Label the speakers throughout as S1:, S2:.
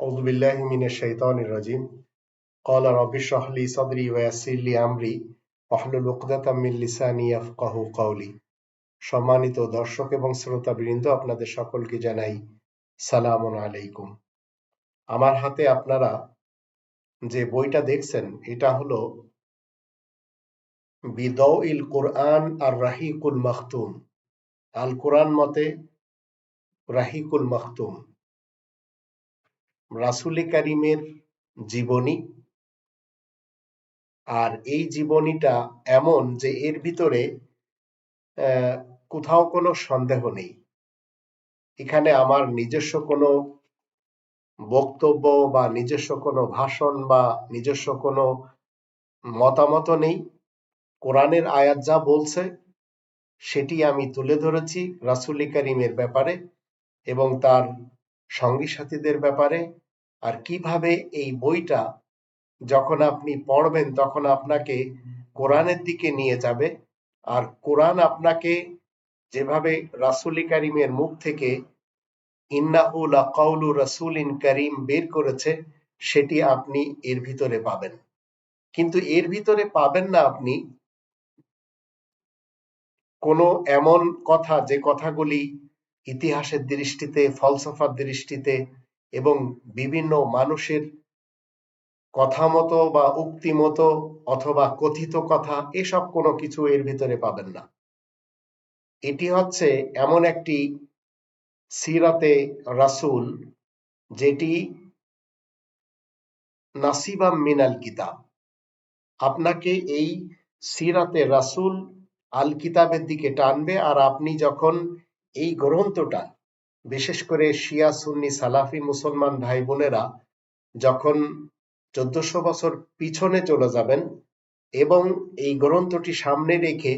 S1: أعوذ بالله من الشيطان الرجيم قال رب اشرح لي صدري ويسر لي أمري واحلل عقدة من লিসানি ইয়াফকাহু قولي সম্মানিত দর্শক এবং শ্রোতা বৃন্দ আপনাদের সকলকে জানাই সালাম আলাইকুম আমার হাতে আপনারা যে বইটা দেখছেন এটা হলো বিদৌইল কোরআন আর রাহিকুল মাখতুম আল কোরআন মতে রাহিকুল মাখতুম রাসুলি কারিমের জীবনী। আর এই জীবনীটা এমন যে এর ভিতরে কোথাও কোনো সন্দেহ নেই। এখানে আমার নিজস্ব কোনো বক্তব্য বা নিজস্ব কোনো ভাষণ বা নিজস্ব কোনো মতামত নেই। কোরআনের আয়াত যা বলছে, সেটি আমি তুলে ধরেছি রাসুলি কারিমের ব্যাপারে এবং তার সঙ্গী সাথীদের ব্যাপারে। আর কীভাবে এই বইটা যখন আপনি পড়বেন, তখন আপনাকে কোরআনের দিকে নিয়ে যাবে। আর কোরআন আপনাকে যেভাবে রাসুলি কারিমের মুখ থেকে ইন্নাহুল কাউলু রাসুল করিম বের করেছে, সেটি আপনি এর ভিতরে পাবেন। কিন্তু এর ভিতরে পাবেন না আপনি কোনো এমন কথা যে কথাগুলি ইতিহাসের দৃষ্টিতে, ফলসফার দৃষ্টিতে এবং বিভিন্ন মানুষের কথা মতো বা উক্তি মতো অথবা কথিত কথা, এসব কোনো কিছু এর ভিতরে পাবেন না। এটি হচ্ছে এমন একটি সিরাতে রাসুল যেটি নাসিবা মিনাল কিতাব। আপনাকে এই সিরাতে রাসুল আল কিতাবের দিকে টানবে আর আপনি যখন এই গ্রন্থটা বিশেষ করে শিয়া সুন্নি সালাফি মুসলমান ভাই বোনেরা যখন চোদ্দশো বছর পিছনে চলে যাবেন এবং এই গ্রন্থটি সামনে রেখে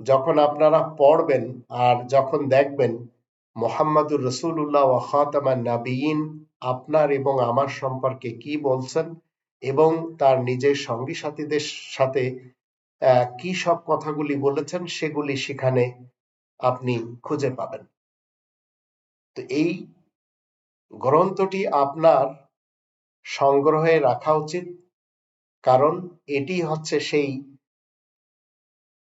S1: যখন আপনারা পড়বেন আর যখন দেখবেন মোহাম্মদুর রসুল্লাহ ওয়াখাতামান নাবিয়িন আপনার এবং আমার সম্পর্কে কি বলছেন এবং তার নিজের সঙ্গী সাথীদের সাথে কি সব কথাগুলি বলেছেন সেগুলি সেখানে আপনি খুঁজে পাবেন। তো এই গ্রন্থটি আপনার সংগ্রহে রাখা উচিত। কারণ এটি হচ্ছে সেই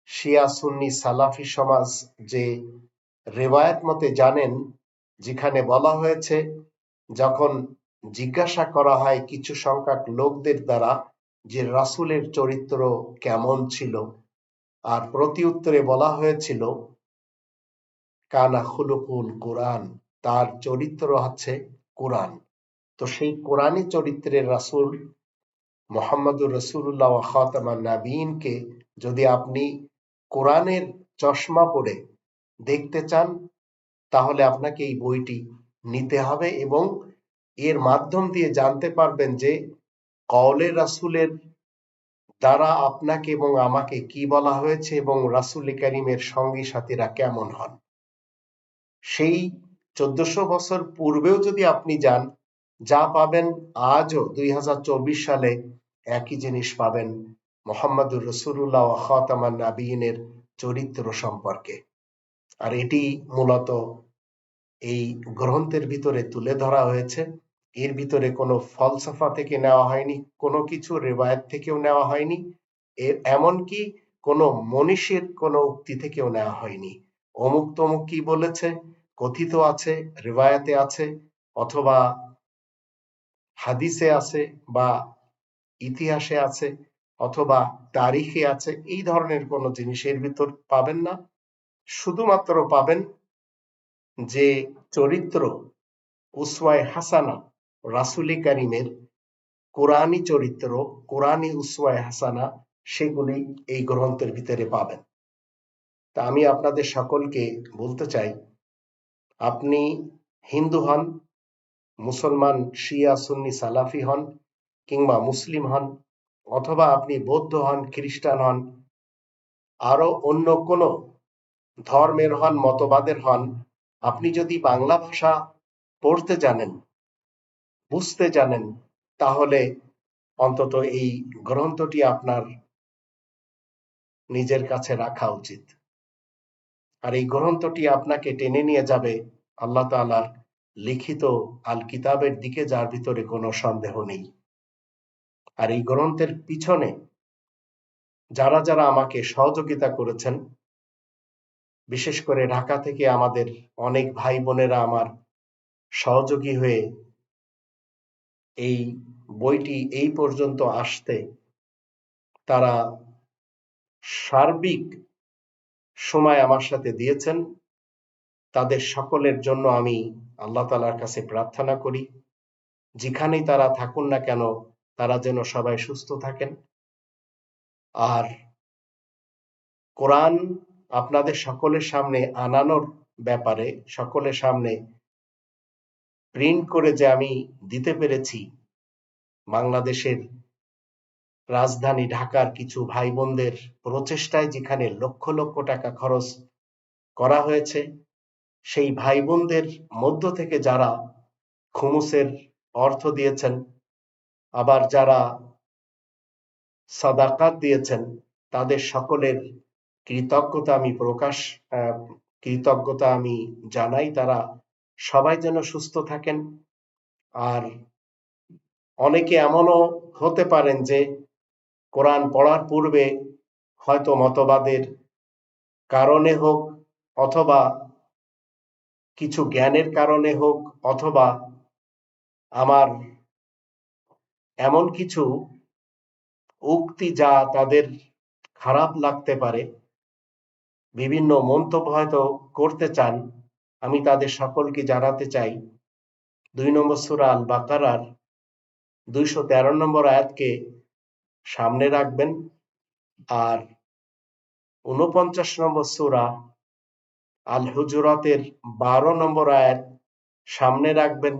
S1: শিয়া সুন্নি সালাফি সমাজ যে রেওয়ায়ত মতে জানেন, যেখানে বলা হয়েছে, যখন জিজ্ঞাসা করা হয় কিছু সংখ্যক লোকদের দ্বারা যে রাসুলের চরিত্র কেমন ছিল, আর প্রতি উত্তরে বলা হয়েছিল, কানা খুলুকুল কোরআন। তার চরিত্র হচ্ছে কোরআন। তো সেই কোরআনী চরিত্রের রাসুল মোহাম্মদুর রসুল্লাহ খাতামা নাবিনকে যদি আপনি কোরআনের চশমা পরে দেখতে চান, তাহলে আপনাকে এই বইটি নিতে হবে এবং এর মাধ্যম দিয়ে জানতে পারবেন যে কওলে রাসুলের দ্বারা আপনাকে এবং আমাকে কি বলা হয়েছে এবং রাসুল করিমের সঙ্গী সাথীরা কেমন হন। সেই চোদ্দশো বছর পূর্বেও যদি আপনি যান, যা পাবেন আজও দুই হাজার চব্বিশ সালে একই জিনিস পাবেন, মোহাম্মদুর রসুল্লাহ খাতামান নাবিনের চরিত্র সম্পর্কে। আর এটি মূলত এই গ্রন্থের ভিতরে তুলে ধরা হয়েছে। এর ভিতরে কোনো ফলসফা থেকে নেওয়া হয়নি, কোনো কিছু রেবায়ত থেকেও নেওয়া হয়নি, এর এমনকি কোনো মনীষীর কোনো উক্তি থেকেও নেওয়া হয়নি। অমুক তমুক কি বলেছে? কথিত আছে রেবায়াতে আছে, অথবা হাদিসে আছে বা ইতিহাসে আছে, অথবা তারিখে আছে, এই ধরনের কোনো জিনিসের ভিতর পাবেন না। শুধুমাত্র পাবেন যে চরিত্র উসওয়ায় হাসানা রাসুলি কারিমের কোরআনী চরিত্র, কোরআনী উসওয়ায় হাসানা, সেগুলি এই গ্রন্থের ভিতরে পাবেন। তা আমি আপনাদের সকলকে বলতে চাই আপনি হিন্দু হন, মুসলমান, শিয়া, সুন্নি, সালাফি হন কিংবা মুসলিম হন অথবা আপনি বৌদ্ধ হন, খ্রিস্টান হন আরও অন্য কোনো ধর্মের হন, মতবাদের হন, আপনি যদি বাংলা ভাষা পড়তে জানেন, বুঝতে জানেন, তাহলে অন্তত এই গ্রন্থটি আপনার নিজের কাছে রাখা উচিত। আর এই গ্রন্থটি আপনাকে টেনে নিয়ে যাবে। আল্লাহ তালার লিখিত আল কিতাবের দিকে, যার ভিতরে কোনো সন্দেহ নেই। আর এই গ্রন্থের পিছনে যারা যারা আমাকে সহযোগিতা করেছেন, বিশেষ করে ঢাকা থেকে আমাদের অনেক ভাই বোনেরা আমার সহযোগী হয়ে এই বইটি এই পর্যন্ত আসতে, তারা সার্বিক সময় আমার সাথে দিয়েছেন। তাদের সকলের জন্য আমি আল্লাহ তালার কাছে প্রার্থনা করি। যেখানেই তারা থাকুন না কেন, তারা যেন সবাই সুস্থ থাকেন। আর কোরআন আপনাদের সকলের সামনে আনানোর ব্যাপারে, সকলের সামনে প্রিন্ট করে যে আমি দিতে পেরেছি, বাংলাদেশের রাজধানী ঢাকার কিছু ভাই বোনদের প্রচেষ্টায় যেখানে লক্ষ লক্ষ টাকা খরচ করা হয়েছে, সেই ভাই বোনদের মধ্য থেকে যারা খুমুসের অর্থ দিয়েছেন, আবার যারা সাদাকাত দিয়েছেন, তাদের সকলের কৃতজ্ঞতা আমি প্রকাশ কৃতজ্ঞতা আমি জানাই। তারা সবাই যেন সুস্থ থাকেন। আর অনেকে এমনও হতে পারেন যে কোরআন পড়ার পূর্বে হয়তো মতবাদের কারণে হোক অথবা কিছু জ্ঞানের কারণে হোক অথবা আমার এমন কিছু উক্তি যা তাদের খারাপ লাগতে পারে, বিভিন্ন মন্তব্য হয়তো করতে চান, আমি তাদের সকলকে জানাতে চাই। দুই নম্বর সুরা আল বাকারার দুইশো তেরো নম্বর আয়াতকে সামনে রাখবেন। আর উনপঞ্চাশ নম্বর সুরা আল হুজুরাতের বারো নম্বর আয়াত সামনে রাখবেন।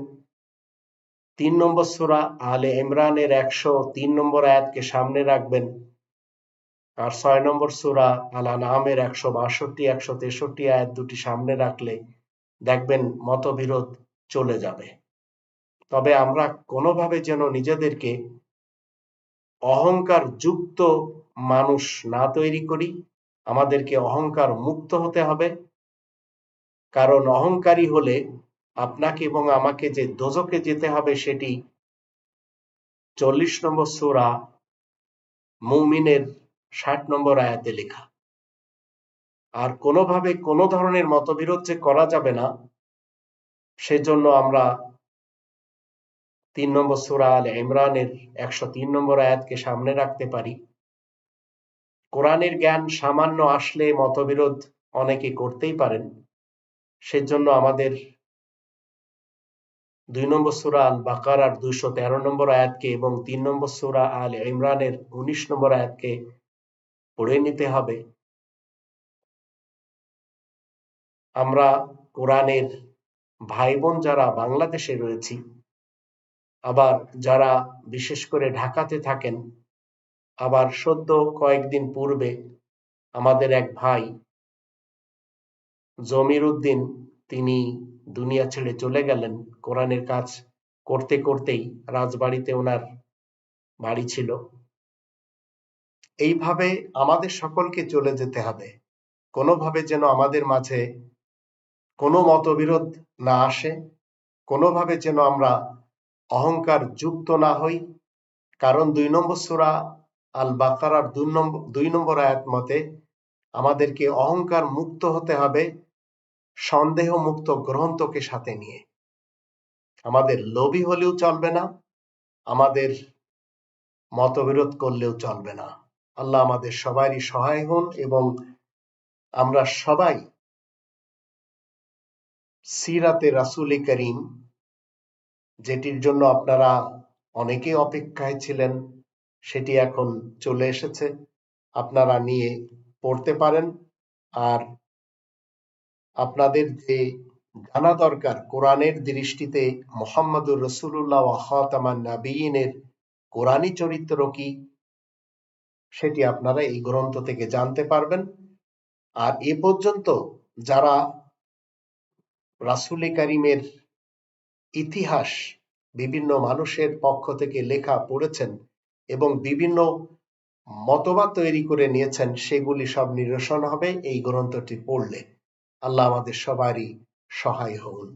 S1: তিন নম্বর সুরা আলে ইমরানের একশো তিন নম্বর আয়াতকে সামনে রাখবেন। আর ছয় নম্বর সুরা আলা নামের একশো বাষট্টি, একশো তেষট্টি আয়াত দুটি সামনে রাখলে দেখবেন মতবিরোধ চলে যাবে। তবে আমরা কোনোভাবে যেন নিজেদেরকে অহংকার যুক্ত মানুষ না তৈরি করি, আমাদেরকে অহংকার মুক্ত হতে হবে। কারণ অহংকারী হলে আপনাকে এবং আমাকে যে দোজকে যেতে হবে সেটি চল্লিশ নম্বর সুরা মৌমিনের ষাট নম্বর আয়াতে লেখা। আর কোনোভাবে কোনো ধরনের মতবিরোধ যে করা যাবে না, সেজন্য আমরা তিন নম্বর সুরা আল ইমরানের একশো তিন নম্বর আয়াতকে সামনে রাখতে পারি। কোরআনের জ্ঞান সামান্য আসলে মতবিরোধ অনেকে করতেই পারেন। সেজন্য আমাদের দুই নম্বর সুরা আল বাকার আর দুইশো তেরো নম্বর আয়াতকে এবং তিন নম্বর সুরা আল ইমরানের উনিশ নম্বর আয়াতকে পড়ে নিতে হবে। আমরা কোরআনের ভাই বোন যারা বাংলাদেশে রয়েছি আবার যারা বিশেষ করে ঢাকাতে থাকেন, আবার সদ্য কয়েকদিন পূর্বে আমাদের এক ভাই জমির উদ্দিন, তিনি দুনিয়া ছেড়ে চলে গেলেন। কোরআনের কাজ করতে করতেই রাজবাড়িতে ওনার বাড়ি ছিল। এইভাবে আমাদের সকলকে চলে যেতে হবে। কোনোভাবে যেন আমাদের মাঝে কোনো মতবিরোধ না আসে। কোনোভাবে যেন আমরা অহংকার যুক্ত না হই, কারণ দুই নম্বর সুরা আল বাকারার দুই নম্বর দুই নম্বর আয়াত মতে আমাদেরকে অহংকার মুক্ত হতে হবে সন্দেহ মুক্ত গ্রন্থকে সাথে নিয়ে। আমাদের লোভী হলেও চলবে না, আমাদের মতবিরোধ করলেও চলবে না। আল্লাহ আমাদের সবারই সহায় হন এবং আমরা সবাই সিরাতে রাসুল করিম যেটির জন্য আপনারা অনেকে অপেক্ষায় ছিলেন, সেটি এখন চলে এসেছে। আপনারা নিয়ে পড়তে পারেন। আর আপনাদের যে জানা দরকার, কোরআনের দৃষ্টিতে মোহাম্মদুর রসুল্লাহ নাবিনের কোরআনী চরিত্র কি, সেটি আপনারা এই গ্রন্থ থেকে জানতে পারবেন। আর এ পর্যন্ত যারা রাসুল করিমের ইতিহাস বিভিন্ন মানুষের পক্ষ থেকে লেখা পড়েছেন এবং বিভিন্ন মতবাদ তৈরি করে নিয়েছেন, সেগুলি সব নিরসন হবে এই গ্রন্থটি পড়লে। আল্লাহ আমাদের সবারই সহায় হন।